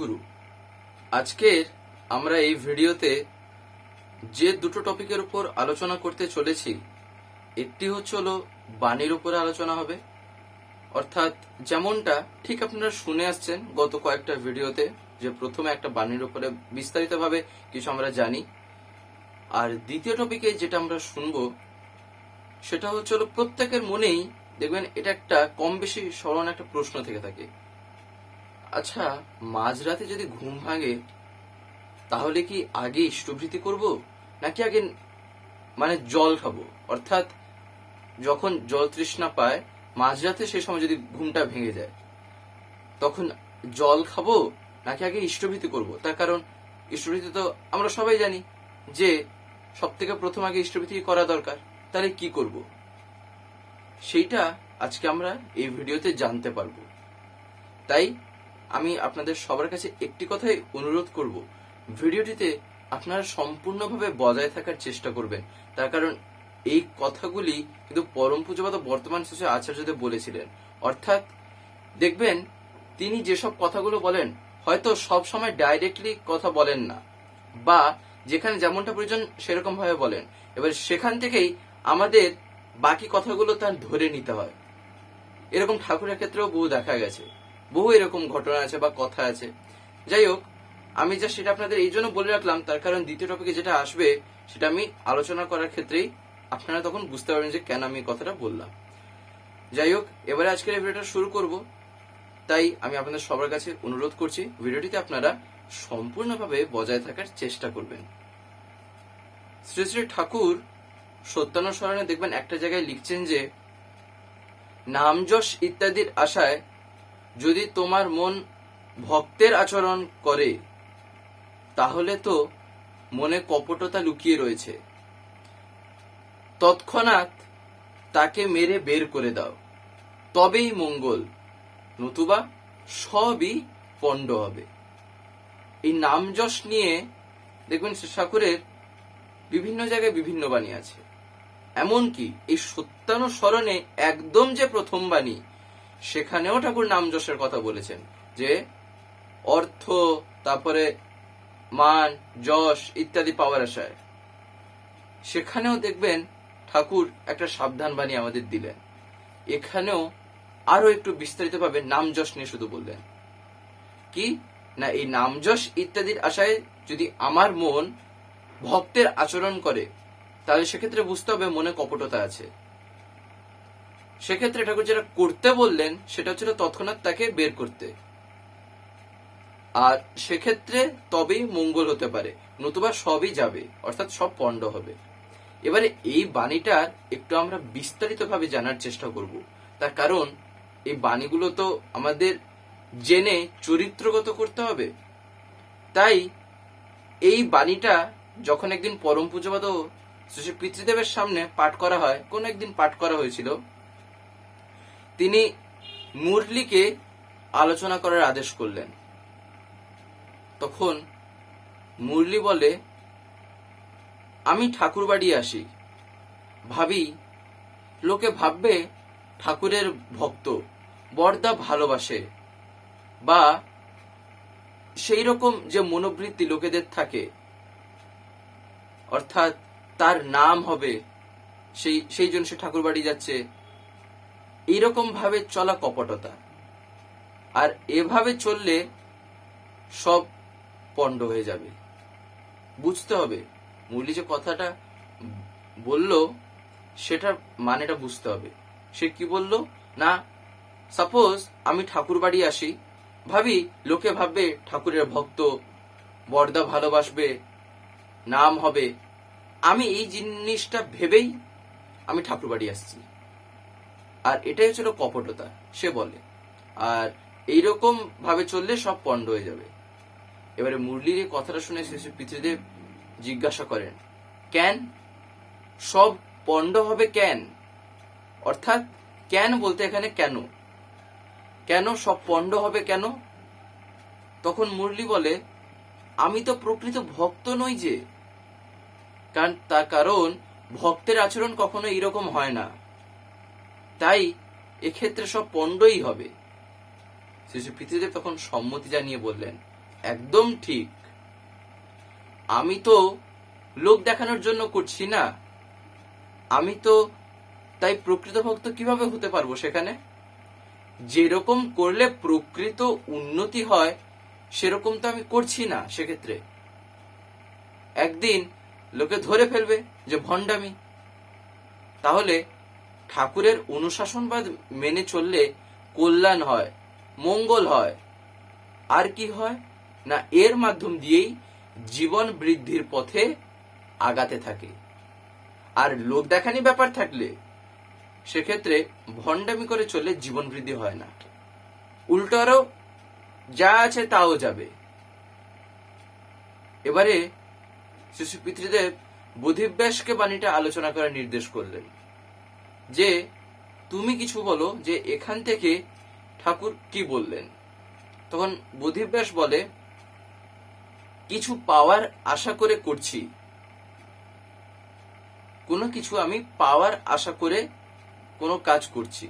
জয়গুরু আজকের আমরা এই ভিডিওতে যে দুটো টপিকের উপর আলোচনা করতে চলেছি, একটি হচ্ছে হলো বাণীর উপরে আলোচনা হবে। অর্থাৎ যেমনটা ঠিক আপনারা শুনে আসছেন গত কয়েকটা ভিডিওতে যে প্রথমে একটা বাণীর উপরে বিস্তারিতভাবে কিছু আমরা জানি। আর দ্বিতীয় টপিকে যেটা আমরা শুনব, সেটা হচ্ছে হলো প্রত্যেকের মনেই দেখবেন এটা একটা কম বেশি স্মরণ একটা প্রশ্ন থেকে থাকে। আচ্ছা মাঝরাতে যদি ঘুম ভাঙে, তাহলে কি আগে ইষ্টভৃতি করব? নাকি আগে মানে জল খাব? অর্থাৎ, যখন জল তৃষ্ণা পায়, মাঝরাতে সেই সময় যদি ঘুমটা ভেঙে যায়, তখন জল খাব? নাকি আগে ইষ্টভৃতি করব? তার কারণ, ইষ্টভৃতি তো আমরা সবাই জানি যে সব থেকে প্রথম আগে ইষ্টভৃতি করা দরকার। তাহলে কি করব? সেইটা আজকে আমরা এই ভিডিওতে জানতে পারব। তাই আমি আপনাদের সবার কাছে একটি কথাই অনুরোধ করব। ভিডিওটিতে আপনারা সম্পূর্ণভাবে বজায় থাকার চেষ্টা করবেন। তার কারণ এই কথাগুলি কিন্তু পরম পূজপাত বর্তমান শেষে আচার্যদেব বলেছিলেন। অর্থাৎ দেখবেন, তিনি যেসব কথাগুলো বলেন, হয়তো সব সময় ডাইরেক্টলি কথা বলেন না। বা যেখানে যেমনটা প্রয়োজন সেরকম ভাবে বলেন। এবার সেখান থেকেই আমাদের বাকি কথাগুলো তার ধরে নিতে হয়। এরকম ঠাকুরের ক্ষেত্রেও বহু দেখা গেছে। বহু এরকম ঘটনা আছে বা কথা আছে। যাই হোক, আমি যা সেটা আপনাদের এই জন্য বলে রাখলাম, তার কারণ দ্বিতীয় টপিকে যেটা আসবে, সেটা আমি আলোচনা করার ক্ষেত্রেই আপনারা তখন বুঝতে পারবেন যে কেন আমি কথাটা বললাম। যাই হোক, এবারে আজকের ভিডিওটা শুরু করব। তাই আমি আপনাদের সবার কাছে অনুরোধ করছি, ভিডিওটিতে আপনারা সম্পূর্ণভাবে বজায় থাকার চেষ্টা করবেন। শ্রী শ্রী ঠাকুর সত্যানুসরণে দেখবেন একটা জায়গায় লিখছেন যে, নামযশ ইত্যাদির আশায় যদি তোমার মন ভক্তের আচরণ করে, তাহলে তো মনে কপটতা লুকিয়ে রয়েছে। তৎক্ষণাৎ তাকে মেরে বের করে দাও। তবেই মঙ্গল, নতুবা সবই পণ্ড হবে। এই নামযশ নিয়ে দেখবেন ঠাকুরের বিভিন্ন জায়গায় বিভিন্ন বাণী আছে। এমনকি এই সত্যানুসরণে একদম যে প্রথম বাণী সেখানেও ঠাকুর নামযশের কথা বলেছেন, যে অর্থ, তারপরে মান, যশ ইত্যাদি পাওয়ার আশায়। সেখানেও দেখবেন ঠাকুর একটা সাবধান বাণী আমাদের দিলেন। এখানেও আরও একটু বিস্তারিতভাবে নাম যশ নিয়ে শুধু বললেন। কি? না, এই নামযশ ইত্যাদির আশায় যদি আমার মন ভক্তের আচরণ করে, তাহলে সেক্ষেত্রে বুঝতে হবে মনে কপটতা আছে। সেক্ষেত্রে ঠাকুর যেটা করতে বললেন, সেটা হচ্ছিল তৎক্ষণাৎ তাকে বের করতে। আর সেক্ষেত্রে তবেই মঙ্গল হতে পারে, নতুবা সবই যাবে, অর্থাৎ সব পণ্ড হবে। এবারে এই বাণীটার একটু আমরা বিস্তারিতভাবে জানার চেষ্টা করব। তার কারণ, এই বাণীগুলো তো আমাদের জেনে চরিত্রগত করতে হবে। তাই এই বাণীটা যখন একদিন পরম পূজপাদ শ্রী পিতৃদেবের সামনে পাঠ করা হয়, কোন একদিন পাঠ করা হয়েছিল তিনি মুরলিকে আলোচনা করার আদেশ করলেন। তখন মুরলি বলে, আমি ঠাকুর বাড়ি আসি। ভাবি, লোকে ভাববে ঠাকুরের ভক্ত, বর্দা ভালোবাসে বা সেই রকম যে মনোবৃত্তি লোকেদের থাকে। অর্থাৎ তার নাম হবে সেই সেই জন্য সে ঠাকুর বাড়ি যাচ্ছে এইরকম ভাবে চলা কপটতা। আর এভাবে চললে সব পণ্ড হয়ে যাবে। বুঝতে হবে। মুরলি যে কথাটা বলল, সেটার মানেটা বুঝতে হবে। সে কি বলল? না সাপোজ আমি ঠাকুর বাড়ি আসি, ভাবি লোকে ভাববে ঠাকুরের ভক্ত, বর্দা ভালোবাসবে, নাম হবে। আমি এই জিনিসটা ভেবেই আমি ঠাকুর বাড়ি আসছি। আর এটাই হচ্ছিল কপটতা, সে বলে। আর এইরকম ভাবে চললে সব পণ্ড হয়ে যাবে। এবারে মুরলির কথাটা শুনে শ্রী পিতৃদেব জিজ্ঞাসা করেন, কেন? সব পণ্ড হবে কেন? অর্থাৎ, কেন বলতে এখানে কেন? কেন সব পণ্ড হবে কেন? তখন মুরলি বলে, আমি তো প্রকৃত ভক্ত নই যে। কারণ, তার কারণ ভক্তের আচরণ কখনো এরকম হয় না। তাই এক্ষেত্রে সব পণ্ডই হবে। শ্রী পিতৃদেব তখন সম্মতি জানিয়ে বললেন, একদম ঠিক। আমি তো লোক দেখানোর জন্য করছি না। আমি তো তাই প্রকৃত ভক্ত কীভাবে হতে পারব সেখানে? যেরকম করলে প্রকৃত উন্নতি হয়, সেরকম তো আমি করছি না সেক্ষেত্রে। একদিন লোকে ধরে ফেলবে যে ভণ্ডামি। তাহলে ঠাকুরের অনুশাসনবাদ মেনে চললে কল্যাণ হয়, মঙ্গল হয়। আর কি হয়? না, এর মাধ্যম দিয়েই জীবন বৃদ্ধির পথে আগাতে থাকে। আর লোক দেখানি ব্যাপার থাকলে সেক্ষেত্রে ভণ্ডামি করে চললে জীবন বৃদ্ধি হয় না। উল্টো আরও, যা আছে তাও যাবে। এবারে শিশু পিতৃদেব বোধিব্যাসকে বাণীটা আলোচনা করার নির্দেশ করলেন। যে, তুমি কিছু বলো যে এখান থেকে ঠাকুর কি বললেন? তখন বোধিব্যাস বলে, কিছু পাওয়ার আশা করে করছি। কোনো কিছু আমি পাওয়ার আশা করে কোনো কাজ করছি।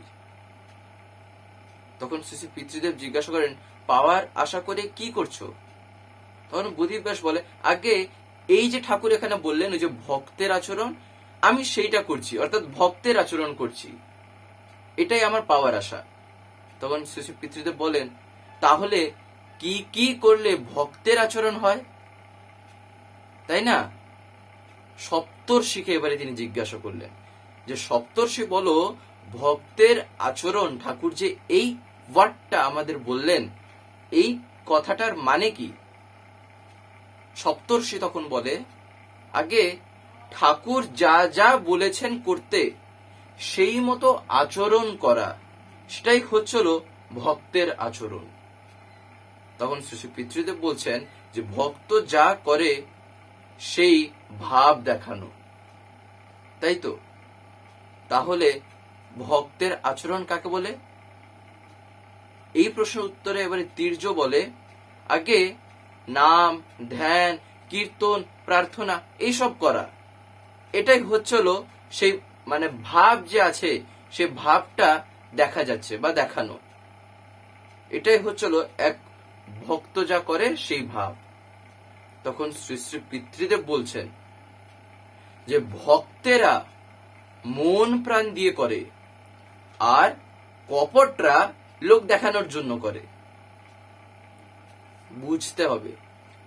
তখন শিশু পিতৃদেব জিজ্ঞাসা করেন, পাওয়ার আশা করে কি করছ? তখন বুধিব্যাস বলে, আগে এই যে ঠাকুর এখানে বললেন, ওই যে ভক্তের আচরণ আমি সেইটা করছি, অর্থাৎ ভক্তের আচরণ করছি। এটাই আমার পাওয়ার আশা। তখন শিশু পিতৃদেব বলেন, তাহলে কি কি করলে ভক্তের আচরণ হয়? তাই না? সপ্তর্ষিকে এবারে তিনি জিজ্ঞাসা করলেন যে, সপ্তর্ষি বলো, ভক্তের আচরণ ঠাকুর যে এই ওয়ার্ডটা আমাদের বললেন, এই কথাটার মানে কি? সপ্তর্ষি তখন বলে, আগে ঠাকুর যা যা বলেছেন করতে, সেই মতো আচরণ করা, সেটাই হচ্ছিল ভক্তের আচরণ। তখন শিশু পিতৃদেব বলছেন যে, ভক্ত যা করে, সেই ভাব দেখানো। তাই তো? তাহলে ভক্তের আচরণ কাকে বলে? এই প্রশ্নের উত্তরে এবারে তীর্য বলে, আগে নাম, ধ্যান, কীর্তন, প্রার্থনা, এইসব করা। এটাই হচ্ছিল সেই মানে ভাব যে আছে, সে ভাবটা দেখা যাচ্ছে বা দেখানো। এটাই হচ্ছিল এক ভক্ত যা করে সেই ভাব। তখন শ্রী শ্রী পিতৃদেব বলছেন যে, ভক্তেরা মন প্রাণ দিয়ে করে আর কপটরা লোক দেখানোর জন্য করে। বুঝতে হবে,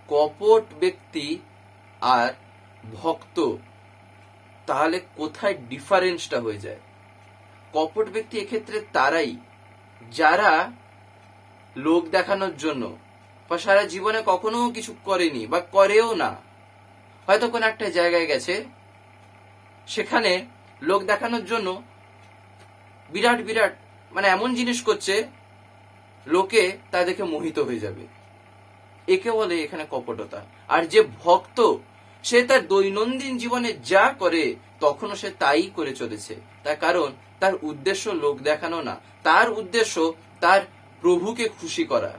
কপট ব্যক্তি আর ভক্ত তাহলে কোথায় ডিফারেন্সটা হয়ে যায়? কপট ব্যক্তি এক্ষেত্রে তারাই, যারা লোক দেখানোর জন্য, বা সারা জীবনে কখনো কিছু করেনি বা করেও না। হয়তো কোন একটা জায়গায় গেছে, সেখানে লোক দেখানোর জন্য বিরাট বিরাট মানে এমন জিনিস করছে, লোকে তা দেখে মোহিত হয়ে যাবে। একে বলে এখানে কপটতা। আর যে ভক্ত সে তার দৈনন্দিন জীবনে যা করে, তখনও সে তাই করে চলেছে। তার কারণ, তার উদ্দেশ্য লোক দেখানো না। তার উদ্দেশ্য তার প্রভুকে খুশি করা।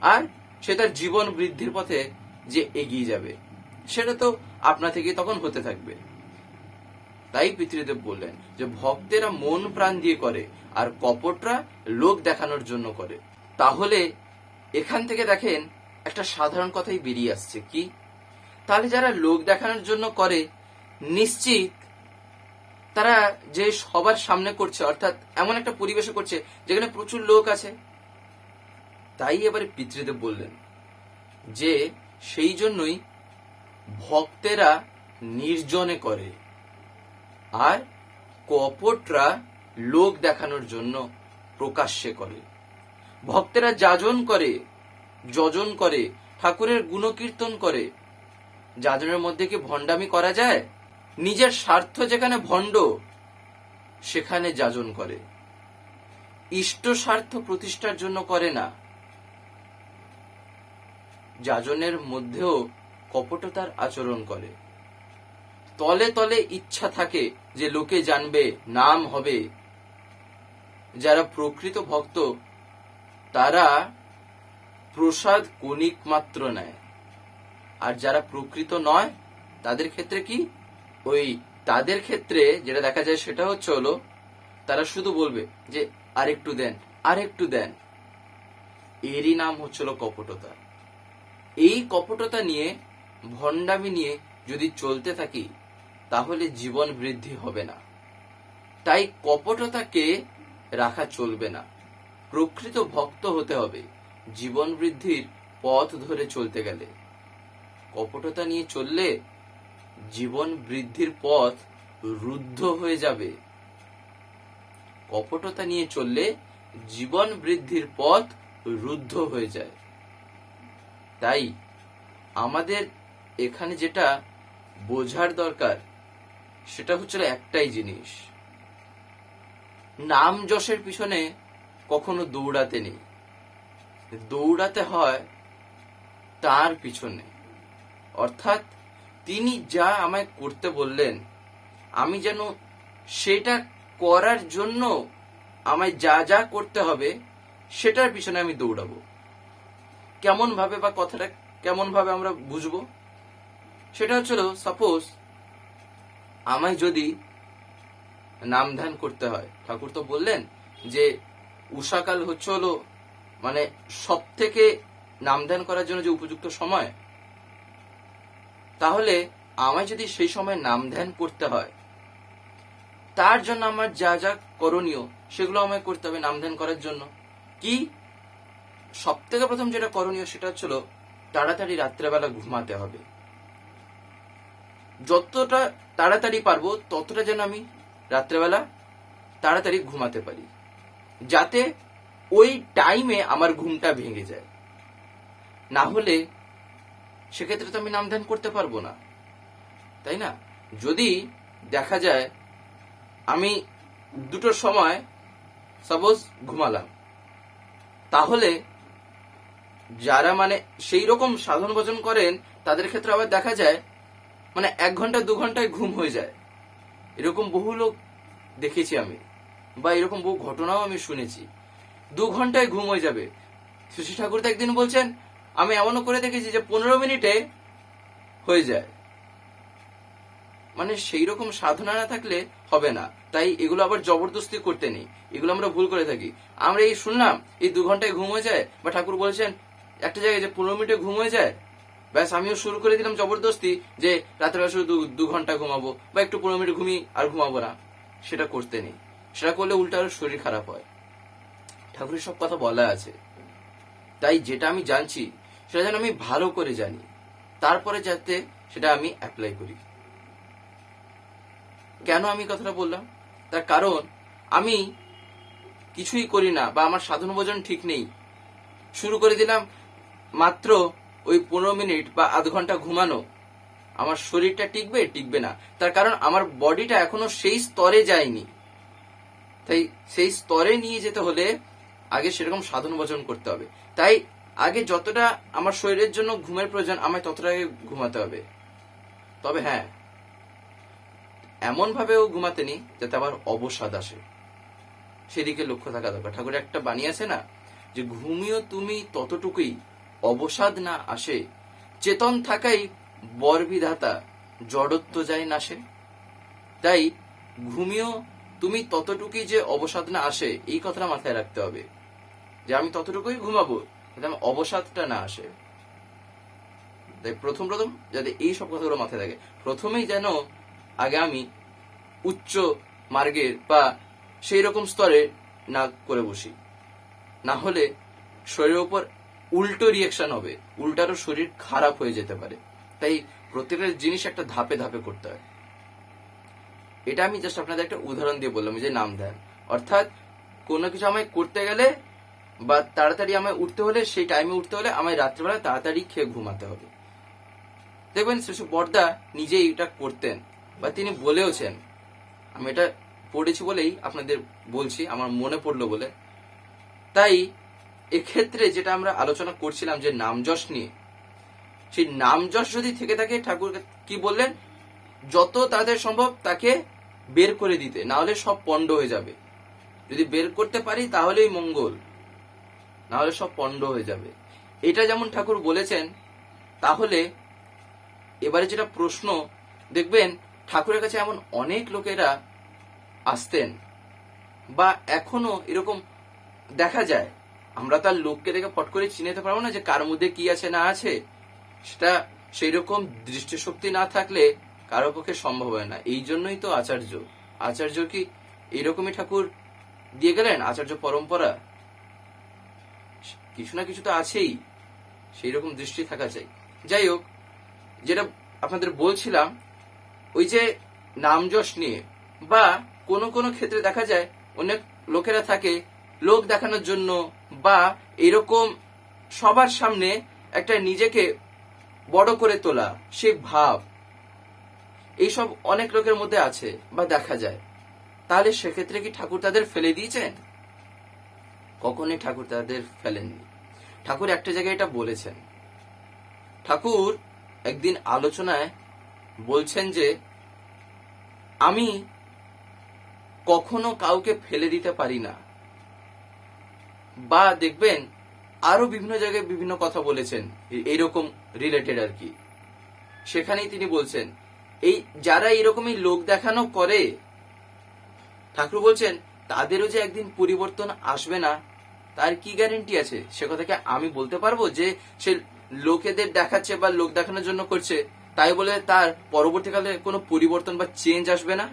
আর সে তার জীবন বৃদ্ধির পথে যে এগিয়ে যাবে, সেটা তো আপনা থেকে তখন হতে থাকবে। তাই পিতৃদেব বললেন যে, ভক্তেরা মন প্রাণ দিয়ে করে, আর কপটরা লোক দেখানোর জন্য করে। তাহলে এখান থেকে দেখেন, একটা সাধারণ কথাই বেরিয়ে আসছে। কি? তাহলে যারা লোক দেখানোর জন্য করে, নিশ্চিত তারা যে সবার সামনে করছে, অর্থাৎ এমন একটা পরিবেশে করছে যেখানে প্রচুর লোক আছে। তাই এবারে পিতৃদেব বললেন যে, সেই জন্যই ভক্তেরা নির্জনে করে আর কপটরা লোক দেখানোর জন্য প্রকাশ্যে করে। ভক্তেরা যাজন করে, যজন করে, ঠাকুরের গুণকীর্তন করে যাজনের মধ্যে কি ভণ্ডামি করা যায়? নিজের স্বার্থ যেখানে ভণ্ড, সেখানে যাজন করে। ইষ্ট স্বার্থ প্রতিষ্ঠার জন্য করে না। যাজনের মধ্যেও কপটতার আচরণ করে। তলে তলে ইচ্ছা থাকে যে লোকে জানবে, নাম হবে। যারা প্রকৃত ভক্ত, তারা প্রসাদ কণিক মাত্র নেয়। আর যারা প্রকৃত নয়, তাদের ক্ষেত্রে কি? ওই তাদের ক্ষেত্রে যেটা দেখা যায় সেটা হচ্ছে হলো, তারা শুধু বলবে যে, আরেকটু দেন আরেকটু দেন। এরই নাম হচ্ছিল কপটতা। এই কপটতা নিয়ে, ভণ্ডামি নিয়ে যদি চলতে থাকি, তাহলে জীবন বৃদ্ধি হবে না। তাই কপটতাকে রাখা চলবে না। প্রকৃত ভক্ত হতে হবে। জীবন বৃদ্ধির পথ ধরে চলতে গেলে। কপটতা নিয়ে চললে জীবন বৃদ্ধির পথ রুদ্ধ হয়ে যাবে। কপটতা নিয়ে চললে জীবন বৃদ্ধির পথ রুদ্ধ হয়ে যায়। তাই আমাদের এখানে যেটা বোঝার দরকার, সেটা হচ্ছে একটাই জিনিস। নাম যশের পিছনে কখনো দৌড়াতে নেই। দৌড়াতে হয় তার পিছনে। অর্থাৎ তিনি যা আমায় করতে বললেন, আমি যেন সেটা করার জন্য আমায় যা যা করতে হবে সেটার পিছনে আমি দৌড়াবো। কেমন ভাবে বা কথাটা কেমন ভাবে আমরা বুঝব? সেটা হচ্ছিল সাপোজ আমায় যদি নাম ধ্যান করতে হয়, ঠাকুর তো বললেন যে উষাকাল হচ্ছে হলো মানে সব থেকে নাম ধ্যান করার জন্য যে উপযুক্ত সময় তাহলে আমায় যদি সেই সময় নাম ধ্যান করতে হয়, তার জন্য আমার যা যা করণীয়, সেগুলো আমায় করতে হবে নাম ধ্যান করার জন্য। কি? সব থেকে প্রথম যেটা করণীয় সেটা হচ্ছিল তাড়াতাড়ি রাত্রেবেলা ঘুমাতে হবে। যতটা তাড়াতাড়ি পারব, ততটা যেন আমি রাত্রেবেলা তাড়াতাড়ি ঘুমাতে পারি, যাতে ওই টাইমে আমার ঘুমটা ভেঙে যায়। না হলে সেক্ষেত্রে তো আমি নাম ধ্যান করতে পারব না। তাই না? যদি দেখা যায় আমি দুটোর সময় সাপোজ ঘুমালাম, তাহলে যারা মানে সেই রকম সাধন ভজন করেন, তাদের ক্ষেত্রে আবার দেখা যায় মানে এক ঘণ্টা, দু ঘন্টায় ঘুম হয়ে যায়। এরকম বহু লোক দেখেছি আমি, বা এরকম বহু ঘটনাও আমি শুনেছি। দু ঘন্টায় ঘুম হয়ে যাবে। শশী ঠাকুর তো একদিন বলছেন আমি এমনও করে দেখেছি যে পনেরো মিনিটে হয়ে যায়। মানে সেই রকম সাধনা না থাকলে হবে না। তাই এগুলো আবার জবরদস্তি করতে নেই। এগুলো আমরা ভুল করে থাকি। আমরা এই শুনলাম, এই দু ঘন্টায় ঘুম হয়ে যায়, বা ঠাকুর বলছেন একটা জায়গায় যে পনেরো মিনিটে ঘুম হয়ে যায়, ব্যাস আমিও শুরু করে দিলাম জবরদস্তি যে রাত্রে শুধু দু ঘণ্টা ঘুমাবো, বা একটু পনেরো মিনিট ঘুমি আর ঘুমাবো না। সেটা করতে নেই। সেটা করলে উল্টা আরও শরীর খারাপ হয়। ঠাকুরের সব কথা বলা আছে। তাই যেটা আমি জানছি সেটা যেন আমি ভালো করে জানি। তারপরে যাতে সেটা আমি অ্যাপ্লাই করি। কেন আমি কথাটা বললাম? তার কারণ আমি কিছুই করি না বা আমার সাধন ভোজন ঠিক নেই। শুরু করে দিলাম মাত্র ওই পনেরো মিনিট বা আধ ঘণ্টা ঘুমানো। আমার শরীরটা টিকবে? টিকবে না। তার কারণ আমার বডিটা এখনও সেই স্তরে যায়নি। তাই সেই স্তরে নিয়ে যেতে হলে আগে সেরকম সাধন ভোজন করতে হবে। তাই আগে যতটা আমার শরীরের জন্য ঘুমের প্রয়োজন, আমায় ততটা ঘুমাতে হবে। তবে হ্যাঁ এমন ভাবেও ঘুমাতে নি যাতে আবার অবসাদ আসে। সেদিকে লক্ষ্য থাকা দরকার। ঠাকুর একটা বাণী বানিয়েছে না, যে ঘুমিও তুমি ততটুকুই অবসাদ না আসে, চেতন থাকাই বরবিধাতা, জড়ত্ব যায় না নাশে তাই ঘুমিও তুমি ততটুকুই যে অবসাদ না আসে, এই কথাটা মাথায় রাখতে হবে, যে আমি ততটুকুই ঘুমাবো। যাতে অবসাদটা না আসে। তাই প্রথম প্রথম যাতে এই সব কথাগুলো মাথায় থাকে, প্রথমেই যেন আগে আমি উচ্চ মার্গের বা সেই রকম স্তরে না করে বসি। না হলে শরীরের উপর উল্টো রিয়েকশন হবে, উল্টারও শরীর খারাপ হয়ে যেতে পারে। তাই প্রত্যেকটা জিনিস একটা ধাপে ধাপে করতে হয়। এটা আমি জাস্ট আপনাদের একটা উদাহরণ দিয়ে বললাম যে নাম ধ্যান অর্থাৎ কোনো কিছু আমায় করতে গেলে বা তাড়াতাড়ি আমায় উঠতে হলে, সেই টাইমে উঠতে হলে আমায় রাত্রেবেলা তাড়াতাড়ি খেয়ে ঘুমাতে হবে। দেখবেন শিশু বর্দা নিজেই এটা করতেন বা তিনি বলেওছেন। আমি এটা পড়েছি বলেই আপনাদের বলছি, আমার মনে পড়ল বলে। তাই এক্ষেত্রে যেটা আমরা আলোচনা করছিলাম যে নামযশ নিয়ে, সেই নামযশ যদি থেকে থাকে, ঠাকুর কি বললেন? যত তাদের সম্ভব তাকে বের করে দিতে না হলে সব পণ্ড হয়ে যাবে। যদি বের করতে পারি তাহলেই মঙ্গল। না হলে সব পণ্ড হয়ে যাবে। এটা যেমন ঠাকুর বলেছেন, তাহলে এবারে যেটা প্রশ্ন, দেখবেন ঠাকুরের কাছে এমন অনেক লোকেরা আসতেন বা এখনও এরকম দেখা যায়। আমরা তার লোককে দেখে ফট করে চিনেতে পারব না যে কার মধ্যে কি আছে, না আছে। সেটা সেই রকম দৃষ্টিশক্তি না থাকলে কারও পক্ষে সম্ভব হয় না। এই জন্যই তো আচার্য। আচার্য কি এইরকমই ঠাকুর দিয়ে গেলেন? আচার্য পরম্পরা। কিছু না কিছু তো আছেই। সেই রকম দৃষ্টি থাকা চাই। যাই হোক, যেটা আপনাদের বলছিলাম, ওই যে নামযশ নিয়ে, বা কোনো কোনো ক্ষেত্রে দেখা যায় অনেক লোকেরা থাকে, লোক দেখানোর জন্য, বা এরকম সবার সামনে একটা নিজেকে বড় করে তোলা, সে ভাব, এইসব অনেক লোকের মধ্যে আছে, বা দেখা যায়। তাহলে সেক্ষেত্রে কি ঠাকুর তাদের ফেলে দিয়েছেন? কখনই ঠাকুর তাদের ফেলেননি। ঠাকুর একটা জায়গায় এটা বলেছেন। ঠাকুর একদিন আলোচনায় বলছেন যে, আমি কখনো কাউকে ফেলে দিতে পারি না। বা দেখবেন আরও বিভিন্ন জায়গায় বিভিন্ন কথা বলেছেন, এ- এইরকম রিলেটেড আর কি। সেখানেই তিনি বলছেন, এই যারা এরকমই লোক দেখানো করে, ঠাকুর বলছেন, তাদেরও যে একদিন পরিবর্তন আসবে না তার কি গ্যারেন্টি আছে? সে কথাকে আমি বলতে পারব যে সে লোকেদের দেখাচ্ছে বা লোক দেখানোর জন্য করছে, তাই বলে তার পরবর্তীকালে কোনো পরিবর্তন বা চেঞ্জ আসবে না?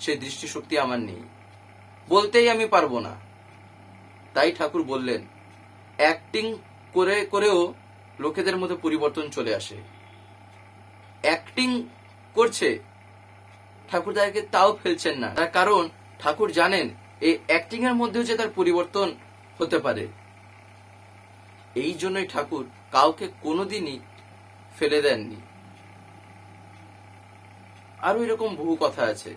সে দৃষ্টিশক্তি আমার নেই। বলতেই আমি পারব না। তাই ঠাকুর বললেন অ্যাক্টিং করে, করেও লোকেদের মধ্যে পরিবর্তন চলে আসে। অ্যাক্টিং করছে, ঠাকুর তাদেরকে তাও ফেলছেন না। তার কারণ ঠাকুর জানেন, এই অ্যাক্টিং এর মধ্যেও যে তার পরিবর্তন হতে পারে। এই জন্যই ঠাকুর কাউকে কোনোদিনই ফেলে দেননি। আরও এরকম বহু কথা আছে।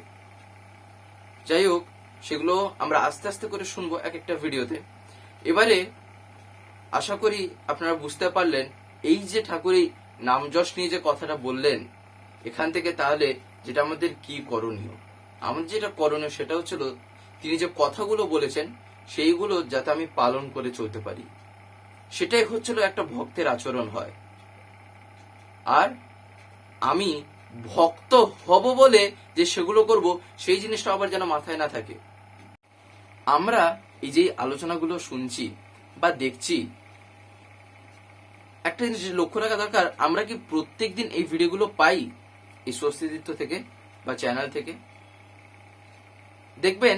যাই হোক, সেগুলো আমরা আস্তে আস্তে করে শুনব এক একটা ভিডিওতে। এবারে আশা করি আপনারা বুঝতে পারলেন, এই যে ঠাকুর এই নামযশ নিয়ে যে কথাটা বললেন, এখান থেকে তাহলে যেটা আমাদের কি করণীয়? আমাদের যেটা করণীয় সেটা হচ্ছিল, তিনি যে কথাগুলো বলেছেন সেইগুলো যাতে আমি পালন করে চলতে পারি। সেটাই হচ্ছিল একটা ভক্তের আচরণ হয়। আর আমি ভক্ত হব বলে যে সেগুলো করব, সেই জিনিসটা আবার যেন মাথায় না থাকে। আমরা এই যে আলোচনাগুলো শুনছি বা দেখছি, একটা জিনিস লক্ষ্য রাখা দরকার, আমরা কি প্রত্যেকদিন এই ভিডিওগুলো পাই এই স্বস্তিদিত্ব থেকে বা চ্যানেল থেকে? দেখবেন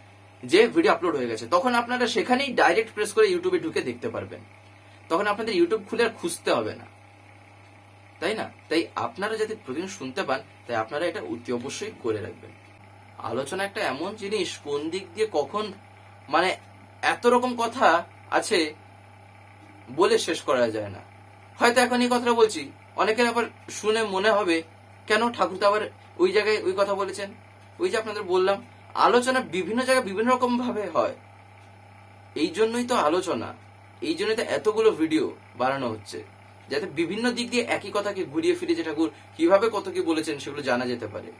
যে ভিডিও আপলোড হয়ে গেছে, তখন আপনারা সেখানেই ডাইরেক্ট প্রেস করে ইউটিউবে ঢুকে দেখতে পারবেন। তখন আপনাদের ইউটিউব খুলে আর খুঁজতে হবে না। তাই না? তাই আপনারা যাতে প্রতিদিন শুনতে পান, তাই আপনারা এটা অতি অবশ্যই করে রাখবেন। আলোচনা একটা এমন জিনিস, কোন দিক দিয়ে কখন মানে এত রকম কথা আছে বলে শেষ করা যায় না। হয়তো এখন এই কথাটা বলছি, অনেকের আবার শুনে মনে হবে, কেন ঠাকুর তো আবার ওই জায়গায় ওই কথা বলেছেন? ওই যে আপনাদের বললাম আলোচনা বিভিন্ন জায়গায় বিভিন্ন রকম ভাবে হয়। এই জন্যই তো আলোচনা। এই জন্যই তো এতগুলো ভিডিও বানানো হচ্ছে। যাতে বিভিন্ন দিক দিয়ে একই কথাকে ঘুরিয়ে ফিরে যে ঠাকুর কীভাবে কত কি বলেছেন সেগুলো জানা যেতে পারে।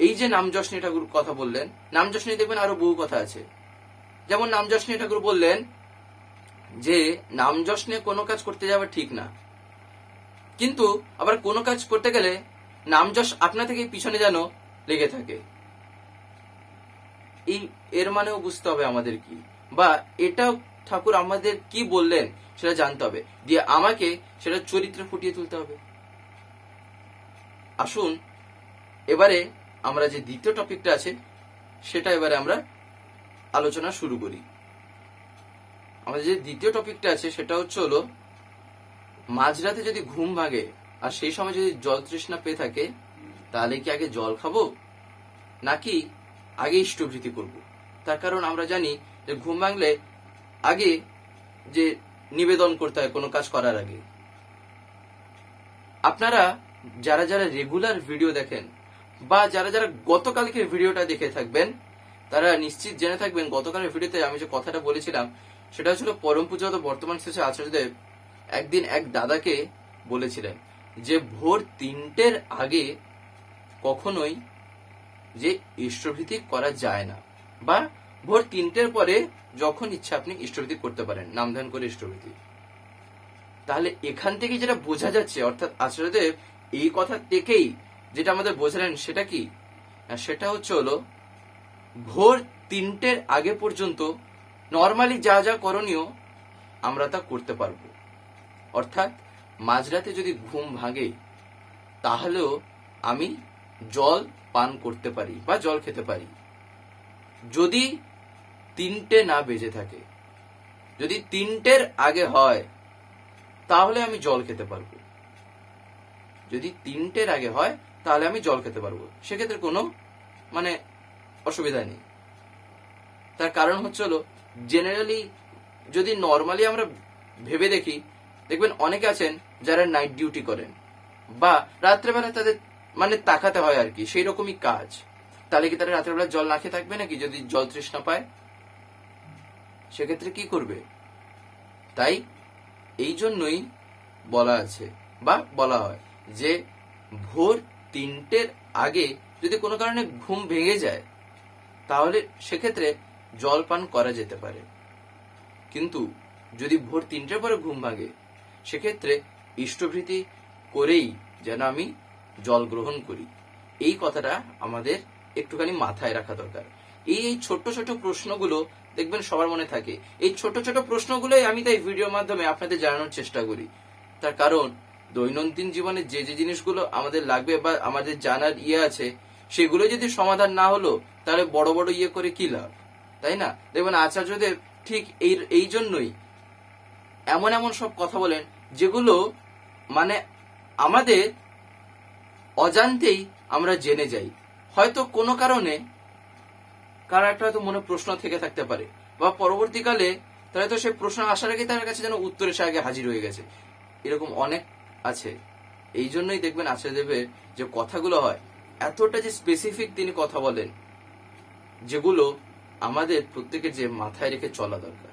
এই যে নামযশ নিয়ে ঠাকুর কথা বললেন নামযশ নিয়ে দেখবেন আরও বহু কথা আছে। যেমন নামযশ নিয়ে ঠাকুর বললেন যে নামযশ নিয়ে কোনো কাজ করতে যাওয়া ঠিক না। কিন্তু আবার কোনো কাজ করতে গেলে নামযশ আপনা থেকে পিছনে যেন লেগে থাকে। এই এর মানেও বুঝতে হবে আমাদের কি। বা এটাও ঠাকুর আমাদের কি বললেন সেটা জানতে হবে। দিয়ে আমাকে সেটা চরিত্রে ফুটিয়ে তুলতে হবে। আসুন, এবারে আমরা যে দ্বিতীয় টপিকটা আছে, সেটা এবারে আমরা আলোচনা শুরু করি। আমাদের যে দ্বিতীয় টপিকটা আছে, সেটা হচ্ছে হলো, মাঝরাতে যদি ঘুম ভাঙে আর সেই সময় যদি জল তৃষ্ণা পেয়ে থাকে, তাহলে কি আগে জল খাব? নাকি আগে ইষ্টভৃতি করব। তার কারণ আমরা জানি যে ঘুম ভাঙলে আগে যে নিবেদন করতে হয় কোনো কাজ করার আগে। আপনারা যারা যারা রেগুলার ভিডিও দেখেন বা যারা যারা গতকালকের ভিডিওটা দেখে থাকবেন, তারা নিশ্চিত জেনে থাকবেন গতকালের ভিডিওতে আমি যে কথাটা বলেছিলাম, সেটা হচ্ছিল পরম পূজা বর্তমান শেষে আচার্যদেব একদিন এক দাদাকে বলেছিলেন যে ভোর তিনটের আগে কখনোই যে ইষ্টভৃতি করা যায় না। বা ভোর তিনটের পরে যখন ইচ্ছা আপনি ইষ্টভৃতি করতে পারেন নাম ধ্যান করে ইষ্টভৃতি। তাহলে এখান থেকে যেটা বোঝা যাচ্ছে, অর্থাৎ আচার্যদেব এই কথা থেকেই যেটা আমাদের বোঝালেন সেটা কি? সেটা হচ্ছে হলো, ভোর তিনটের আগে পর্যন্ত নর্মালি যা যা করণীয় আমরা তা করতে পারব। অর্থাৎ মাঝরাতে যদি ঘুম ভাঙে, তাহলেও আমি জল পান করতে পারি বা জল খেতে পারি। যদি তিনটে না বেজে থাকে, যদি তিনটের আগে হয়, তাহলে আমি জল খেতে পারব। যদি তিনটের আগে হয়, তাহলে আমি জল খেতে পারব। সেক্ষেত্রে কোনো মানে অসুবিধা নেই। তার কারণ হচ্ছে হলো জেনারেলি যদি নর্মালি আমরা ভেবে দেখি, দেখবেন অনেকে আছেন যারা নাইট ডিউটি করেন বা রাত্রেবেলা তাদের মানে তাকাতে হয় আর কি সেই রকমই কাজ। তাহলে কি তারা রাত্রেবেলা জল না খেয়ে থাকবে নাকি যদি জল তৃষ্ণা পায়? সেক্ষেত্রে কি করবে? তাই এই জন্যই বলা আছে, বা বলা হয় যে ভোর তিনটের আগে যদি কোনো কারণে ঘুম ভেঙে যায়, তাহলে সেক্ষেত্রে জল পান করা যেতে পারে। কিন্তু যদি ভোর তিনটের পরে ঘুম ভাঙে, সেক্ষেত্রে ইষ্টভৃতি করেই যেন আমি জল গ্রহণ করি। এই কথাটা আমাদের একটুখানি মাথায় রাখা দরকার। এই এই ছোট্ট ছোট প্রশ্নগুলো দেখবেন সবার মনে থাকে। এই ছোট ছোট প্রশ্নগুলোই আমি তাই ভিডিওর মাধ্যমে আপনাদের জানানোর চেষ্টা করি। তার কারণ, দৈনন্দিন জীবনে যে যে জিনিসগুলো আমাদের লাগবে বা আমাদের জানার ইয়ে আছে, সেগুলো যদি সমাধান না হলো, তাহলে বড় বড় ইয়ে করে কি লাভ? তাই না? দেখবেন আচার্যদেব ঠিক এই এই জন্যই এমন এমন সব কথা বলেন, যেগুলো মানে আমাদের অজান্তেই আমরা জেনে যাই। হয়তো কোনো কারণে কারও একটা হয়তো মনে প্রশ্ন থেকে থাকতে পারে বা পরবর্তীকালে তারা তো সেই প্রশ্ন আসার আগে তার কাছে যেন উত্তর এসে আগে হাজির হয়ে গেছে। এরকম অনেক আছে। এই জন্যই দেখবেন আচার্যদেবের যে কথাগুলো হয়, এতটা যে স্পেসিফিক তিনি কথা বলেন, যেগুলো আমাদের প্রত্যেকের যে মাথায় রেখে চলা দরকার।